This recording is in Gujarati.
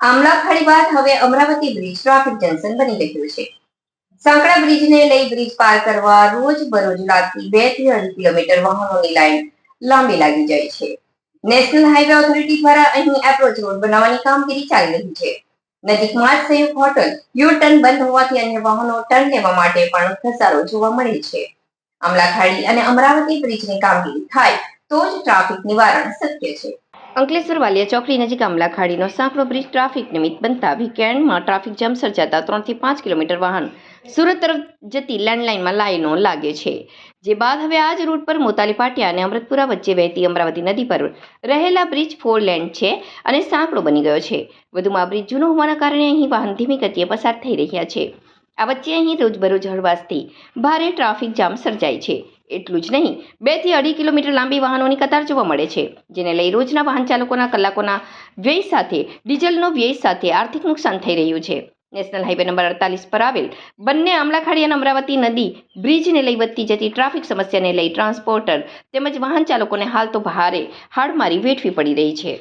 આમલા ખાડી બાદ હવે અમરાવતી બ્રિજ ટ્રાફિક જંકશન બની રહ્યું છે. સાંકડા બ્રિજને લઈ બ્રિજ પાર કરવા રોજ બરોજ લાગતી બેથી અઢી કિલોમીટર વાહનોની લાઈન લાંબી લાગી જાય છે. નેશનલ હાઈવે ઓથોરિટી દ્વારા અહીં એપ્રોચ રોડ બનાવવાની કામગીરી ચાલી રહી છે. નજીકમાં જ સંયુક્ત હોટલ યુ ટર્ન બંધ હોવાથી અન્ય વાહનો ટર્ન લેવા માટે પણ ઘસારો જોવા મળે છે. અમલાખાડી અને અમરાવતી બ્રિજની કામગીરી થાય તો જ ટ્રાફિક નિવારણ શક્ય છે. અંકલેશ્વર વાલિયા ચોકડી નજીક આમલા ખાડીનો સાંકડો બ્રિજ ટ્રાફિક નિમિત્ત બનતા વીકેન્ડમાં ટ્રાફિક જામ સર્જાતા ત્રણથી પાંચ કિલોમીટર વાહન સુરત તરફ જતી લેન્ડલાઇનમાં લાઈનો લાગે છે. જે બાદ હવે આ જ રૂટ પર મોતાલી પાટિયા અને અમૃતપુરા વચ્ચે વહેતી અમરાવતી નદી પર રહેલા બ્રિજ ફોર લેન્ડ છે અને સાંકડો બની ગયો છે. વધુમાં બ્રિજ જૂનો હોવાના કારણે અહીં વાહન ધીમી ગતિએ પસાર થઈ રહ્યા છે. આ વચ્ચે અહીં રોજબરોજ હળવાશથી ભારે ટ્રાફિક જામ સર્જાય છે. એટલું જ નહીં, બેથી અઢી કિલોમીટર લાંબી વાહનોની કતાર જોવા મળે છે, જેને લઈ રોજના વાહન ચાલકોના કલાકોના વ્યય સાથે, ડીઝલનો વ્યય સાથે આર્થિક નુકસાન થઈ રહ્યું છે. નેશનલ હાઈવે નંબર અડતાલીસ પર આવેલ બંને આમલાખાડી અને અમરાવતી નદી બ્રિજને લઈ વધતી જતી ટ્રાફિક સમસ્યાને લઈ ટ્રાન્સપોર્ટર તેમજ વાહન ચાલકોને હાલ તો ભારે હાડમારી વેઠવી પડી રહી છે.